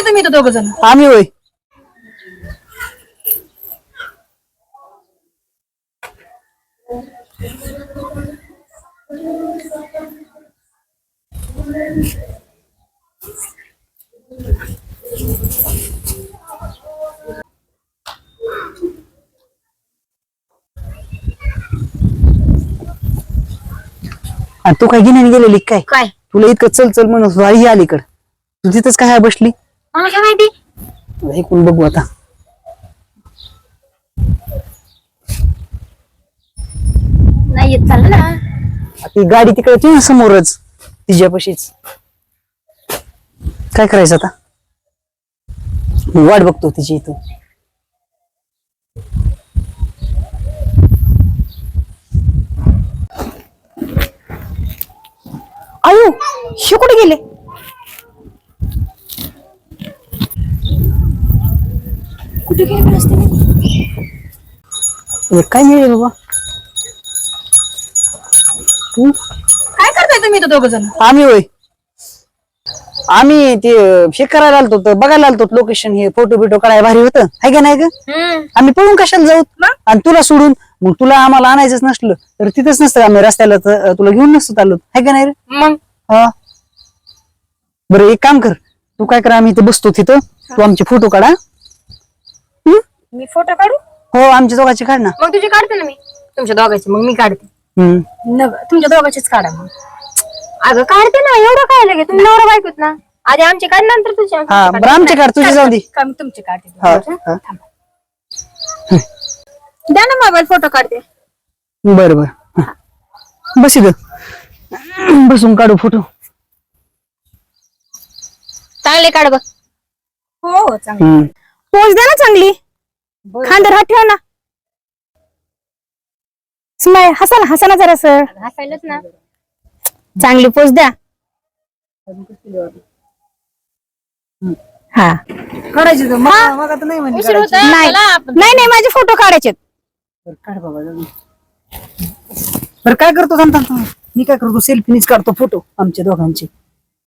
करताय तुम्ही दोघ जण? आम्ही होय. आणि तू काय घेण्याने गेलेली काय? काय? तुला इतकं चल चल म्हणत होतो, आई अलीकड तू तिथंच काय बसली? मला काय माहिती ऐकून बघू आता. नाही येत चाललं ना. ती गाडी तिकडे होती ना समोरच तिच्यापाशीच. काय करायचं आता? वाट बघतो तिची इथं. आयो शे कुठे गेले? असते काय मिळेल बाबा? काय करताय तुम्ही दोघ जण? आम्ही होय. आम्ही ते हे करायला आलतो तर बघायला आलतो लोकेशन हे फोटो बिटो काढायला भारी होतं. हाय का नाही ग? आम्ही पळून कशाला जाऊ? आणि तुला सोडून मग तुला आम्हाला आणायचंच नसलं तर तिथंच नसतं आम्ही रस्त्याला तुला घेऊन नसतो आलो हाय का नाही रे? मग? हा. बरं एक काम कर. तू काय कर आम्ही इथे बसतो तिथं. तू आमचे फोटो काढा? मी फोटो काढू? हो आमच्या दोघांचे काढ ना. मग तुझे काढते ना मी. तुमच्या दोघांचे मग मी काढते. हम्म. नग तुमच्या दोघांचीच काढा मग. अगं काढते ना एवढं काय लगे? तुम्ही नवरा बायकोत ना. आधी आमचे काढ नंतर तुझे. हा बरं आमचे काढ तुझे जाऊ दे. का मी तुमचे काढते हा? हा. द्या ना मोबाईल फोटो काढते. बरं बरं. हा. बस इथं. बसून काढू फोटो. चांगले काढ बघ. हो हो चांगलं पोच द्या ना चांगली. खांद्यावर हात ठेवा ना. स्माय हसा ना हसा ना जरा सर. हसायलाच ना. चांगली पोच द्या. हा. काढायचे तर मग मग आता नाही उशीर होत नाही. नाही नाही माझे फोटो काढायचे काढ बाबा जाऊ दे. बरं काय करतो थांब. मी काय करतो सेल्फीनीच काढतो फोटो आमच्या दोघांचे.